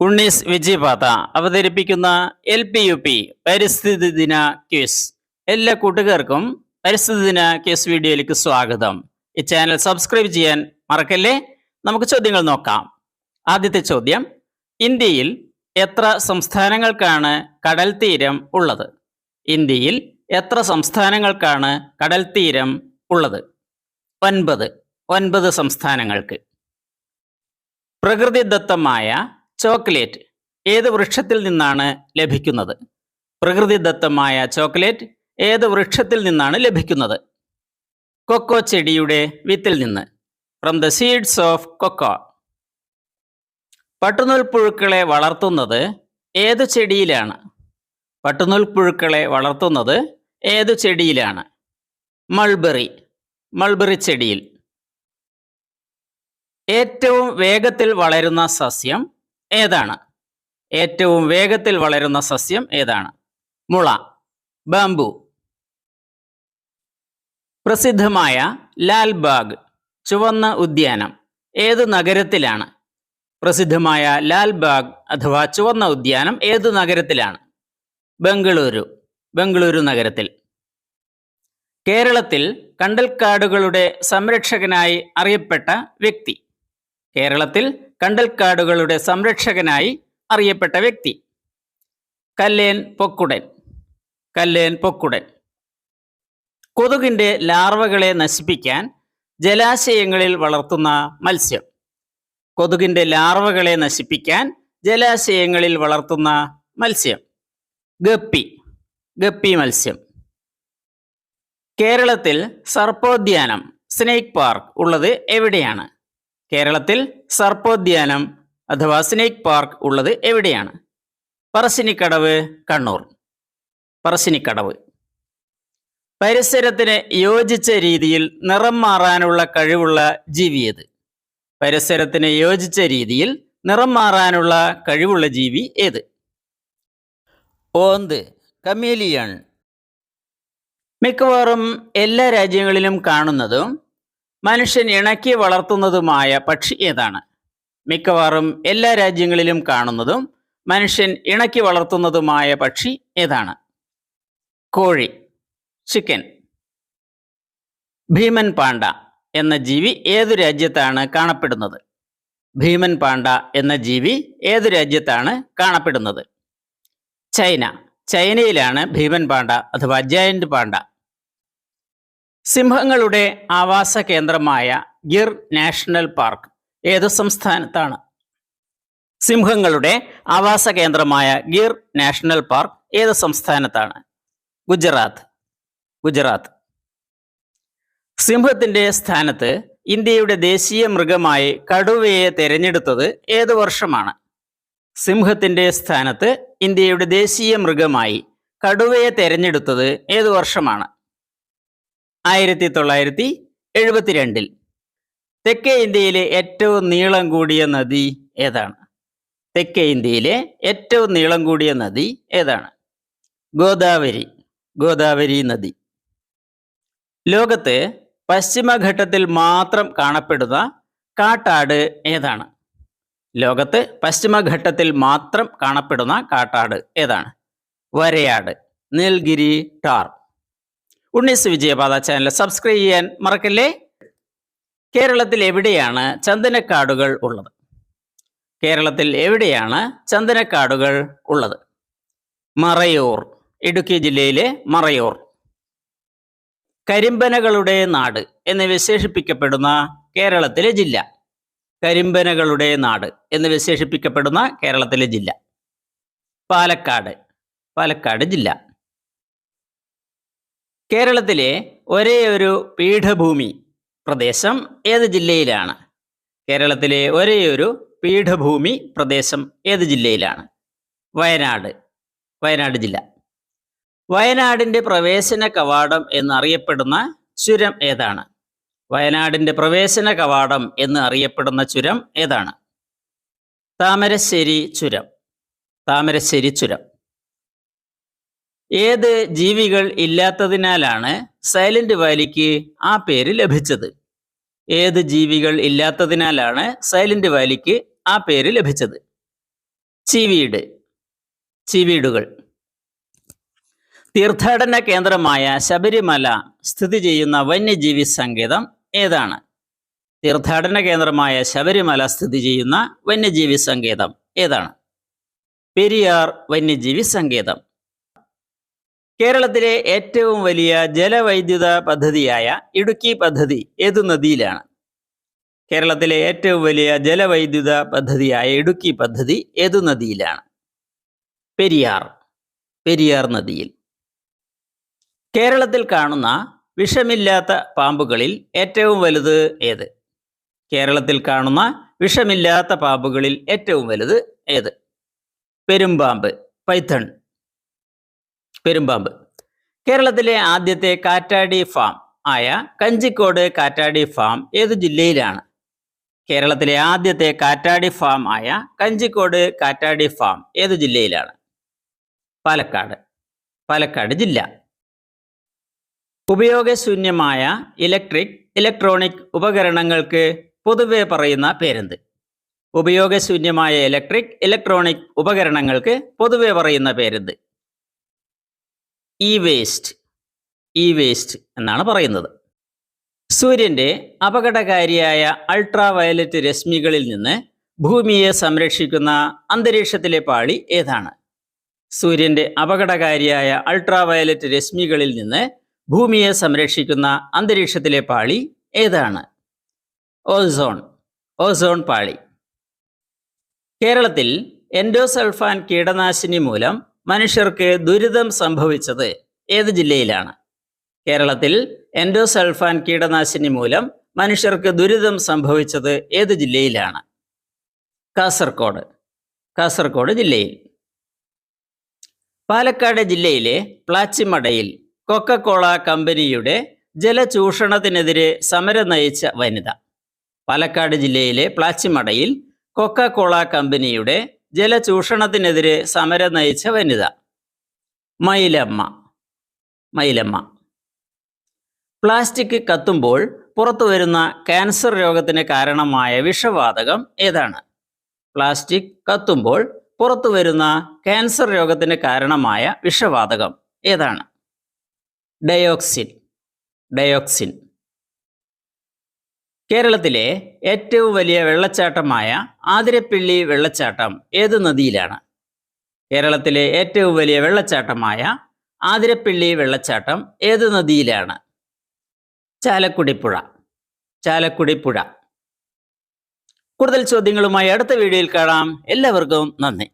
ഉണ്ണീസ് വിജയപാത അവതരിപ്പിക്കുന്ന L P U P പരിസ്ഥിതി ദിന ക്യൂസ് എല്ലാ കൂട്ടുകാർക്കും പരിസ്ഥിതി ദിന ക്യൂസ് വീഡിയോയിലേക്ക് സ്വാഗതം. ഈ ചാനൽ സബ്സ്ക്രൈബ് ചെയ്യാൻ മറക്കല്ലേ? നമുക്ക് ചോദ്യങ്ങൾ നോക്കാം. ആദ്യത്തെ ചോദ്യം ഇന്ത്യയിൽ എത്ര സംസ്ഥാനങ്ങൾക്കാണ് കടൽ തീരം ഉള്ളത്? ഇന്ത്യയിൽ എത്ര സംസ്ഥാനങ്ങൾക്കാണ് കടൽ തീരം ഉള്ളത്? ഒൻപത് ഒൻപത് സംസ്ഥാനങ്ങൾക്ക്. പ്രകൃതിദത്തമായ ചോക്ലേറ്റ് ഏത് വൃക്ഷത്തിൽ നിന്നാണ് ലഭിക്കുന്നത്? പ്രകൃതിദത്തമായ ചോക്ലേറ്റ് ഏത് വൃക്ഷത്തിൽ നിന്നാണ് ലഭിക്കുന്നത്? കൊക്കോ ചെടിയുടെ വിത്തിൽ നിന്ന്. From the seeds of cocoa പട്ടുനൂൽ പുഴുക്കളെ വളർത്തുന്നത് ഏതു ചെടിയിലാണ്? പട്ടുനൂൽ പുഴുക്കളെ വളർത്തുന്നത് ഏതു ചെടിയിലാണ്? മൾബറി. മൾബറി ചെടിയിൽ. ഏറ്റവും വേഗത്തിൽ വളരുന്ന സസ്യം ഏതാണ്? ഏറ്റവും വേഗത്തിൽ വളരുന്ന സസ്യം ഏതാണ്? മുള ബാംബു. പ്രസിദ്ധമായ ലാൽബാഗ് ചുവന്ന ഉദ്യാനം. ഏത് നഗരത്തിലാണ്? പ്രസിദ്ധമായ ലാൽബാഗ് അഥവാ ചുവന്ന ഉദ്യാനം ഏത് നഗരത്തിലാണ്? ബംഗളൂരു ബംഗളൂരു നഗരത്തിൽ. കേരളത്തിൽ കണ്ടൽക്കാടുകളുടെ സംരക്ഷകനായി അറിയപ്പെട്ട വ്യക്തി. കേരളത്തിൽ കണ്ടൽക്കാടുകളുടെ സംരക്ഷകനായി അറിയപ്പെട്ട വ്യക്തി. കല്ലേൻ പൊക്കുടൻ. കല്ലേൻ പൊക്കുടൻ. കൊതുകിന്റെ ലാർവകളെ നശിപ്പിക്കാൻ ജലാശയങ്ങളിൽ വളർത്തുന്ന മത്സ്യം. കൊതുകിന്റെ ലാർവകളെ നശിപ്പിക്കാൻ ജലാശയങ്ങളിൽ വളർത്തുന്ന മത്സ്യം. ഗപ്പി. ഗപ്പി മത്സ്യം. കേരളത്തിൽ സർപ്പോദ്യാനം സ്നേക്ക് പാർക്ക് ഉള്ളത് എവിടെയാണ്? കേരളത്തിൽ സർപ്പോദ്യാനം അഥവാ സ്നേക്ക് പാർക്ക് ഉള്ളത് എവിടെയാണ്? പറശ്ശിനിക്കടവ് കണ്ണൂർ. പറശ്ശിനിക്കടവ്. പരിസരത്തിന് യോജിച്ച രീതിയിൽ നിറം മാറാനുള്ള കഴിവുള്ള ജീവി ഏത്? പരിസരത്തിന് യോജിച്ച രീതിയിൽ നിറം മാറാനുള്ള കഴിവുള്ള ജീവി ഏത്? ഓന്ത് കമേലിയൺ. മിക്കവാറും എല്ലാ രാജ്യങ്ങളിലും കാണുന്നതും മനുഷ്യൻ ഇണക്കി വളർത്തുന്നതുമായ പക്ഷി ഏതാണ്? മിക്കവാറും എല്ലാ രാജ്യങ്ങളിലും കാണുന്നതും മനുഷ്യൻ ഇണക്കി വളർത്തുന്നതുമായ പക്ഷി ഏതാണ്? കോഴി ചിക്കൻ ഭീമൻ പാണ്ട എന്ന ജീവി ഏതു രാജ്യത്താണ് കാണപ്പെടുന്നത്? ഭീമൻ പാണ്ട എന്ന ജീവി ഏതു രാജ്യത്താണ് കാണപ്പെടുന്നത്? ചൈന ചൈനയിലാണ് ഭീമൻ പാണ്ട അഥവാ ജയന്റ് പാണ്ട സിംഹങ്ങളുടെ ആവാസ കേന്ദ്രമായ ഗിർ നാഷണൽ പാർക്ക് ഏത് സംസ്ഥാനത്താണ്? സിംഹങ്ങളുടെ ആവാസ കേന്ദ്രമായ ഗിർ നാഷണൽ പാർക്ക് ഏത് സംസ്ഥാനത്താണ്? ഗുജറാത്ത്. ഗുജറാത്ത്. സിംഹത്തിന്റെ സ്ഥാനത്ത് ഇന്ത്യയുടെ ദേശീയ മൃഗമായി കടുവയെ തിരഞ്ഞെടുത്തത് ഏത് വർഷമാണ്? സിംഹത്തിന്റെ സ്ഥാനത്ത് ഇന്ത്യയുടെ ദേശീയ മൃഗമായി കടുവയെ തിരഞ്ഞെടുത്തത് ഏത് വർഷമാണ്? ആയിരത്തി തൊള്ളായിരത്തി എഴുപത്തിരണ്ടിൽ തെക്കേ ഇന്ത്യയിലെ ഏറ്റവും നീളം കൂടിയ നദി ഏതാണ്? തെക്കേ ഇന്ത്യയിലെ ഏറ്റവും നീളം കൂടിയ നദി ഏതാണ്? ഗോദാവരി ഗോദാവരി നദി. ലോകത്ത് പശ്ചിമഘട്ടത്തിൽ മാത്രം കാണപ്പെടുന്ന കാട്ടാട് ഏതാണ്? ലോകത്ത് പശ്ചിമഘട്ടത്തിൽ മാത്രം കാണപ്പെടുന്ന കാട്ടാട് ഏതാണ്? വരയാട് Nilgiri tahr. Unnees Vijayapatha channel subscribe ചെയ്യാൻ മറക്കല്ലേ? കേരളത്തിൽ എവിടെയാണ് ചന്ദനക്കാടുകൾ ഉള്ളത്? കേരളത്തിൽ എവിടെയാണ് ചന്ദനക്കാടുകൾ ഉള്ളത്? മറയൂർ ഇടുക്കി ജില്ലയിലെ മറയൂർ. കരിമ്പനകളുടെ നാട് എന്ന് വിശേഷിപ്പിക്കപ്പെടുന്ന കേരളത്തിലെ ജില്ല. കരിമ്പനകളുടെ നാട് എന്ന് വിശേഷിപ്പിക്കപ്പെടുന്ന കേരളത്തിലെ ജില്ല. പാലക്കാട് പാലക്കാട് ജില്ല. കേരളത്തിലെ ഒരേ ഒരു പീഠഭൂമി പ്രദേശം ഏത് ജില്ലയിലാണ്? കേരളത്തിലെ ഒരേ ഒരു പീഠഭൂമി പ്രദേശം ഏത് ജില്ലയിലാണ്? വയനാട്. വയനാട് ജില്ല. വയനാടിന്റെ പ്രവേശന കവാടം എന്നറിയപ്പെടുന്ന ചുരം ഏതാണ്? വയനാടിന്റെ പ്രവേശന കവാടം എന്ന് അറിയപ്പെടുന്ന ചുരം ഏതാണ്? താമരശ്ശേരി ചുരം. താമരശ്ശേരി ചുരം. ഏത് ജീവികൾ ഇല്ലാത്തതിനാലാണ് സൈലന്റ് വാലിക്ക് ആ പേര് ലഭിച്ചത്? ഏത് ജീവികൾ ഇല്ലാത്തതിനാലാണ് സൈലന്റ് വാലിക്ക് ആ പേര് ലഭിച്ചത്? ചിവീട് ചിവീടുകൾ. തീർത്ഥാടന കേന്ദ്രമായ ശബരിമല സ്ഥിതി ചെയ്യുന്ന വന്യജീവി സങ്കേതം ഏതാണ്? തീർത്ഥാടന കേന്ദ്രമായ ശബരിമല സ്ഥിതി ചെയ്യുന്ന വന്യജീവി സങ്കേതം ഏതാണ്? പെരിയാർ വന്യജീവി സങ്കേതം. കേരളത്തിലെ ഏറ്റവും വലിയ ജലവൈദ്യുത പദ്ധതിയായ ഇടുക്കി പദ്ധതി ഏതു നദിയിലാണ്? കേരളത്തിലെ ഏറ്റവും വലിയ ജലവൈദ്യുത പദ്ധതിയായ ഇടുക്കി പദ്ധതി ഏതു നദിയിലാണ്? പെരിയാർ പെരിയാർ നദിയിൽ. കേരളത്തിൽ കാണുന്ന വിഷമില്ലാത്ത പാമ്പുകളിൽ ഏറ്റവും വലുത് ഏത്? കേരളത്തിൽ കാണുന്ന വിഷമില്ലാത്ത പാമ്പുകളിൽ ഏറ്റവും വലുത് ഏത്? പെരുമ്പാമ്പ് പൈത്തൺ. പെരുമ്പാമ്പ്. കേരളത്തിലെ ആദ്യത്തെ കാറ്റാടി ഫാം ആയ കഞ്ചിക്കോട് കാറ്റാടി ഫാം ഏതു ജില്ലയിലാണ്? കേരളത്തിലെ ആദ്യത്തെ കാറ്റാടി ഫാം ആയ കഞ്ചിക്കോട് കാറ്റാടി ഫാം ഏത് ജില്ലയിലാണ്? പാലക്കാട്. പാലക്കാട് ജില്ല. ഉപയോഗശൂന്യമായ ഇലക്ട്രിക് ഇലക്ട്രോണിക് ഉപകരണങ്ങൾക്ക് പൊതുവെ പറയുന്ന പേരെന്ത്? ഉപയോഗശൂന്യമായ ഇലക്ട്രിക് ഇലക്ട്രോണിക് ഉപകരണങ്ങൾക്ക് പൊതുവെ പറയുന്ന പേരെന്ത്? ഇ വേസ്റ്റ് ഇ വേസ്റ്റ് എന്നാണ് പറയുന്നത്. സൂര്യന്റെ അപകടകാരിയായ അൾട്രാ വയലറ്റ് രശ്മികളിൽ നിന്ന് ഭൂമിയെ സംരക്ഷിക്കുന്ന അന്തരീക്ഷത്തിലെ പാളി ഏതാണ്? സൂര്യന്റെ അപകടകാരിയായ അൾട്രാ വയലറ്റ് രശ്മികളിൽ നിന്ന് ഭൂമിയെ സംരക്ഷിക്കുന്ന അന്തരീക്ഷത്തിലെ പാളി ഏതാണ്? ഓസോൺ ഓസോൺ പാളി. കേരളത്തിൽ എൻഡോസൾഫാൻ കീടനാശിനി മൂലം മനുഷ്യർക്ക് ദുരിതം സംഭവിച്ചത് ഏത് ജില്ലയിലാണ്? കേരളത്തിൽ എൻഡോസൾഫാൻ കീടനാശിനി മൂലം മനുഷ്യർക്ക് ദുരിതം സംഭവിച്ചത് ഏത് ജില്ലയിലാണ്? കാസർഗോഡ് കാസർഗോഡ് ജില്ലയിൽ. പാലക്കാട് ജില്ലയിലെ പ്ലാച്ചിമടയിൽ കൊക്കക്കോള കമ്പനിയുടെ ജലചൂഷണത്തിനെതിരെ സമരം നയിച്ച വനിത. പാലക്കാട് ജില്ലയിലെ പ്ലാച്ചിമടയിൽ കൊക്കക്കോള കമ്പനിയുടെ ജലചൂഷണത്തിനെതിരെ സമരം നയിച്ച വനിത. മയിലമ്മ. മയിലമ്മ. പ്ലാസ്റ്റിക് കത്തുമ്പോൾ പുറത്തു വരുന്ന ക്യാൻസർ രോഗത്തിന് കാരണമായ വിഷവാതകം ഏതാണ്? പ്ലാസ്റ്റിക് കത്തുമ്പോൾ പുറത്തു വരുന്ന ക്യാൻസർ രോഗത്തിന് കാരണമായ വിഷവാതകം ഏതാണ്? ഡയോക്സിൻ. ഡയോക്സിൻ. കേരളത്തിലെ ഏറ്റവും വലിയ വെള്ളച്ചാട്ടമായ ആതിരപ്പിള്ളി വെള്ളച്ചാട്ടം ഏത് നദിയിലാണ്? കേരളത്തിലെ ഏറ്റവും വലിയ വെള്ളച്ചാട്ടമായ ആതിരപ്പിള്ളി വെള്ളച്ചാട്ടം ഏത് നദിയിലാണ്? ചാലക്കുടിപ്പുഴ ചാലക്കുടിപ്പുഴ. കൂടുതൽ ചോദ്യങ്ങളുമായി അടുത്ത വീഡിയോയിൽ കാണാം. എല്ലാവർക്കും നന്ദി.